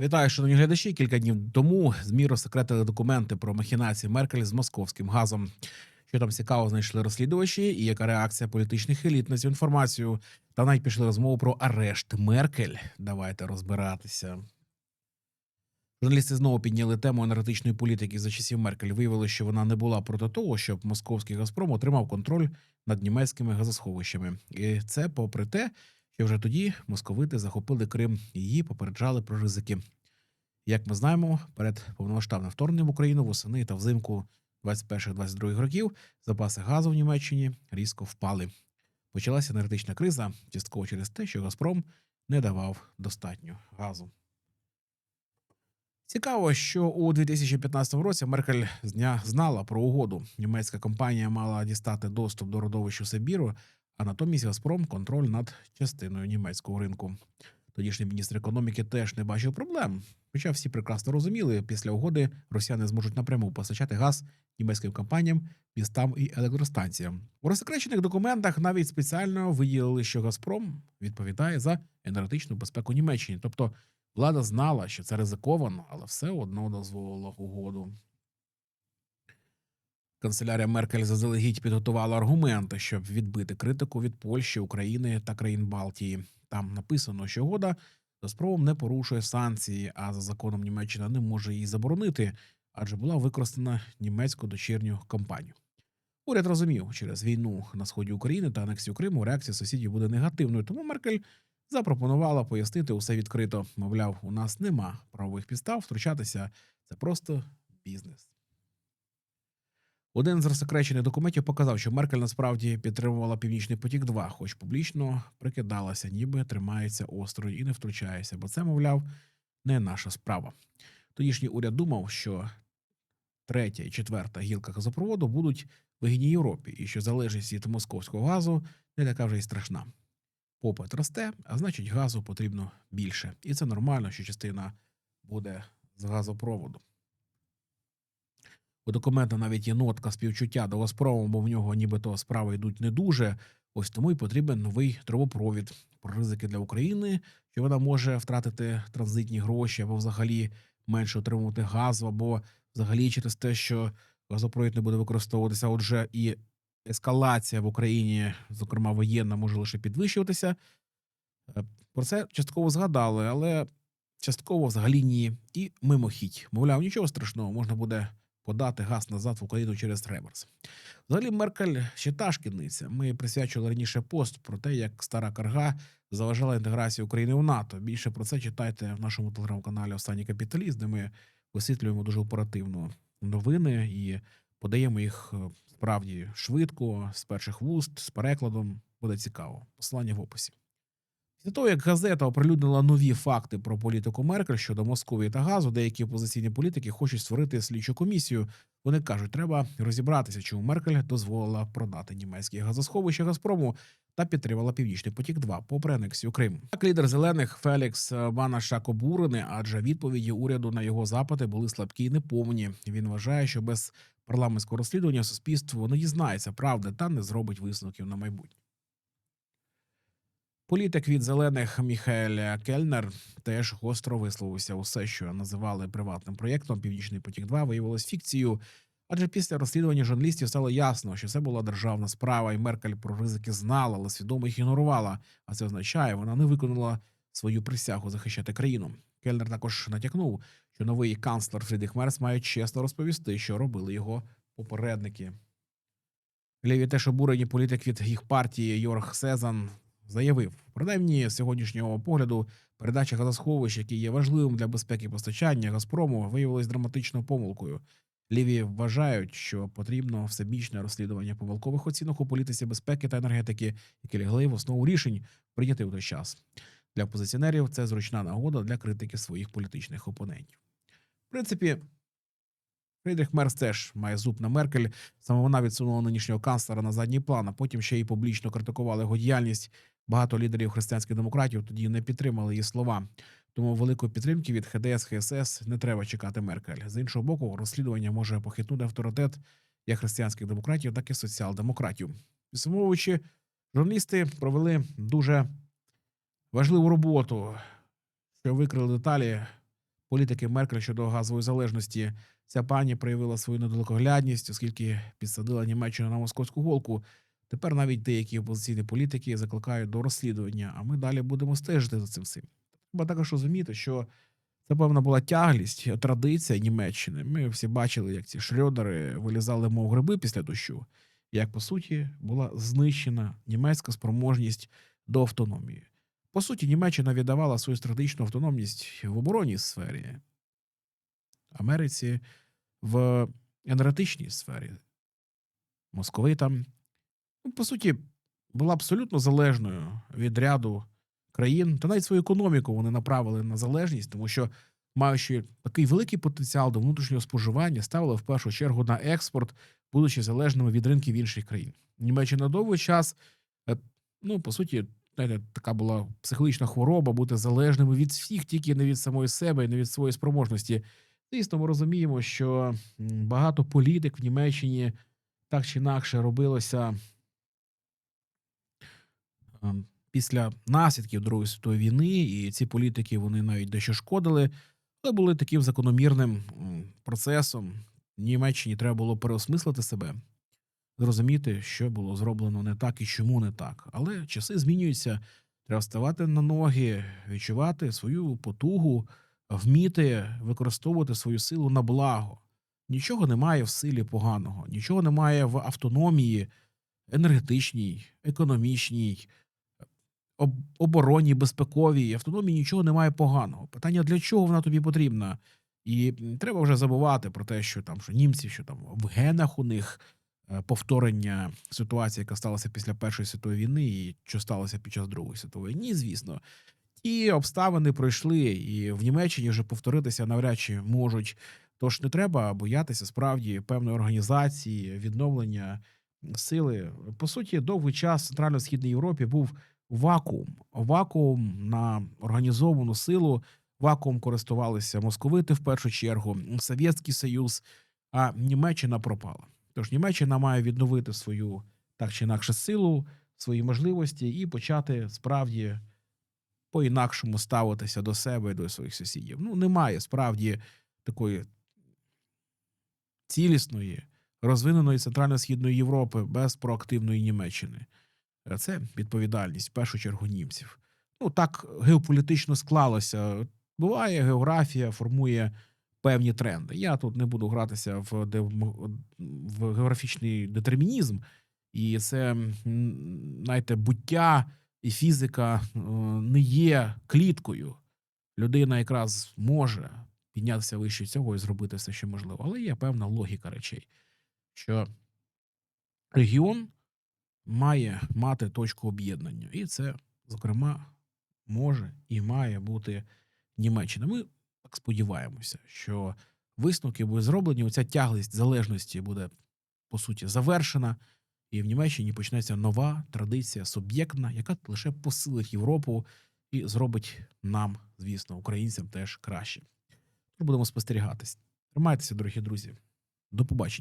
Вітаю, шановні глядачі. Кілька днів тому ЗМІ розсекретили документи про махінації Меркель з московським газом. Що там цікаво знайшли розслідувачі, і яка реакція політичних еліт на цю інформацію? Та навіть пішли розмову про арешт Меркель. Давайте розбиратися. Журналісти знову підняли тему енергетичної політики за часів Меркель. Виявилося, що вона не була проти того, щоб московський Газпром отримав контроль над німецькими газосховищами. І це попри те, що вже тоді московити захопили Крим і її попереджали про ризики. Як ми знаємо, перед повномасштабним вторгненням в Україну восени та взимку 21-22 років запаси газу в Німеччині різко впали. Почалася енергетична криза, частково через те, що Газпром не давав достатньо газу. Цікаво, що у 2015 році Меркель зня знала про угоду. Німецька компанія мала дістати доступ до родовищу Сибіру, а натомість Газпром контроль над частиною німецького ринку. Тодішній міністр економіки теж не бачив проблем. Хоча всі прекрасно розуміли, після угоди росіяни зможуть напряму постачати газ німецьким компаніям, містам і електростанціям. У розсекречених документах навіть спеціально виділили, що Газпром відповідає за енергетичну безпеку Німеччини. Тобто влада знала, що це ризиковано, але все одно дозволила угоду. Канцелярія Меркель заздалегідь підготувала аргументи, щоб відбити критику від Польщі, України та країн Балтії. Там написано, що угода з Газпромом не порушує санкції, а за законом Німеччина не може її заборонити, адже була використана німецьку дочірню компанію. Уряд розумів, через війну на сході України та анексію Криму реакція сусідів буде негативною, тому Меркель запропонувала пояснити усе відкрито. Мовляв, у нас нема правових підстав втручатися, це просто бізнес. Один з розсекречених документів показав, що Меркель насправді підтримувала Північний потік 2 хоч публічно прикидалася, ніби тримається осторонь і не втручається, бо це, мовляв, не наша справа. Тодішній уряд думав, що третя і четверта гілка газопроводу будуть в вигідній Європі, і що залежність від московського газу не така вже й страшна. Попит росте, а значить, газу потрібно більше. І це нормально, що частина буде з газопроводу. У документа навіть є нотка співчуття до Газпрому, бо в нього нібито справи йдуть не дуже. Ось тому й потрібен новий трубопровід про ризики для України, що вона може втратити транзитні гроші або взагалі менше отримувати газу, або взагалі через те, що газопровід не буде використовуватися. Отже, і ескалація в Україні, зокрема воєнна, може лише підвищуватися. Е, Про це частково згадали, але частково взагалі ні. І мимохідь. Мовляв, нічого страшного, можна буде подати газ назад в Україну через реверс. Взагалі, Меркель ще та шкідниця. Ми присвячували раніше пост про те, як стара карга заважала інтеграції України в НАТО. Більше про це читайте в нашому телеграм-каналі Останній капіталіст, де ми висвітлюємо дуже оперативно новини і подаємо їх е, справді швидко, з перших вуст, з перекладом. Буде цікаво. Посилання в описі. Після того, як газета оприлюднила нові факти про політику Меркель щодо Московії та газу, деякі опозиційні політики хочуть створити слідчу комісію. Вони кажуть, треба розібратися, чому Меркель дозволила продати німецькі газосховища Газпрому та підтримала Північний потік 2 попри анексію Криму. Так лідер зелених Фелікс Банашак обурений, адже відповіді уряду на його запити були слабкі і неповні. Він вважає, що без парламентського розслідування суспільство не дізнається правди та не зробить висновків на майбутнє. Політик від зелених Міхаель Кельнер теж гостро висловився. Усе, що називали приватним проєктом Північний потік 2 виявилось фікцією. Адже після розслідування журналістів стало ясно, що це була державна справа, і Меркель про ризики знала, але свідомо їх ігнорувала. А це означає, вона не виконала свою присягу захищати країну. Кельнер також натякнув, що новий канцлер Фрідріх Мерц має чесно розповісти, що робили його попередники. Ліві теж обурені політик від їх партії Йорг Сезан заявив, принаймні з сьогоднішнього погляду, передача газосховищ, які є важливим для безпеки постачання Газпрому, виявилась драматичною помилкою. Ліві вважають, що потрібно всебічне розслідування помилкових оцінок у політиці безпеки та енергетики, які лягли в основу рішень прийняти у той час. Для опозиціонерів це зручна нагода для критики своїх політичних опонентів. В принципі, Фрідріх Мерц теж має зуб на Меркель. Саме вона відсунула нинішнього канцлера на задній план, а потім ще й публічно критикували його діяльність. Багато лідерів християнських демократів тоді не підтримали її слова. Тому великої підтримки від ХДС ХСС не треба чекати Меркель. З іншого боку, розслідування може похитнути авторитет як християнських демократів, так і соціал-демократів. Підсумовуючи, журналісти провели дуже важливу роботу, що викрили деталі політики Меркель щодо газової залежності. Ця пані проявила свою недалекоглядність, оскільки підсадила Німеччину на московську голку. Тепер навіть деякі опозиційні політики закликають до розслідування, а ми далі будемо стежити за цим всім. Треба також розуміти, що це певна була тяглість, традиція Німеччини. Ми всі бачили, як ці шрьодери вилізали, мов гриби після дощу, як по суті була знищена німецька спроможність до автономії. По суті, Німеччина віддавала свою стратегічну автономність в оборонній сфері, Америці в енергетичній сфері. Московитам, по суті, була абсолютно залежною від ряду країн, та навіть свою економіку вони направили на залежність, тому що, маючи такий великий потенціал до внутрішнього споживання, ставили в першу чергу на експорт, будучи залежними від ринків інших країн. Німеччина довгий час, е, ну по суті, знаєте, така була психологічна хвороба бути залежними від всіх, тільки не від самої себе і не від своєї спроможності. Звісно, ми розуміємо, що багато політик в Німеччині так чи інакше робилося після наслідків Другої світової війни, і ці політики вони навіть дещо шкодили, але були таким закономірним процесом. Німеччині треба було переосмислити себе, зрозуміти, що було зроблено не так і чому не так. Але часи змінюються. Треба вставати на ноги, відчувати свою потугу, вміти використовувати свою силу на благо. Нічого немає в силі поганого, нічого немає в автономії енергетичній, економічній, об- оборонній, безпековій автономії нічого немає поганого. Питання для чого вона тобі потрібна? І треба вже забувати про те, що там що німці, що там в генах у них е, повторення ситуації, яка сталася після Першої світової війни, і що сталося під час Другої світової. Ні, звісно. Ті обставини пройшли, і в Німеччині вже повторитися навряд чи можуть. Тож не треба боятися справді певної організації, відновлення сили. По суті, довгий час в Центрально-Східній Європі був вакуум. Вакуум на організовану силу. Вакуум користувалися московити в першу чергу, Совєтський Союз, а Німеччина пропала. Тож Німеччина має відновити свою так чи інакше силу, свої можливості і почати справді по-інакшому ставитися до себе і до своїх сусідів. Ну, немає справді такої цілісної, розвиненої Центрально-Східної Європи без проактивної Німеччини. Е, Це відповідальність в першу чергу німців. Ну так геополітично склалося. Буває, географія формує певні тренди. Я тут не буду гратися в, в географічний детермінізм, і це знаєте, буття і фізика е, не є кліткою. Людина якраз може піднятися вище цього і зробити все, що можливо. Але є певна логіка речей, що регіон має мати точку об'єднання, і це, зокрема, може і має бути Німеччина. Ми так сподіваємося, що висновки будуть зроблені. Оця тяглість залежності буде по суті завершена, і в Німеччині почнеться нова традиція суб'єктна, яка лише посилить Європу і зробить нам, звісно, українцям теж краще. Будемо спостерігатись. Тримайтеся, дорогі друзі. До побачення.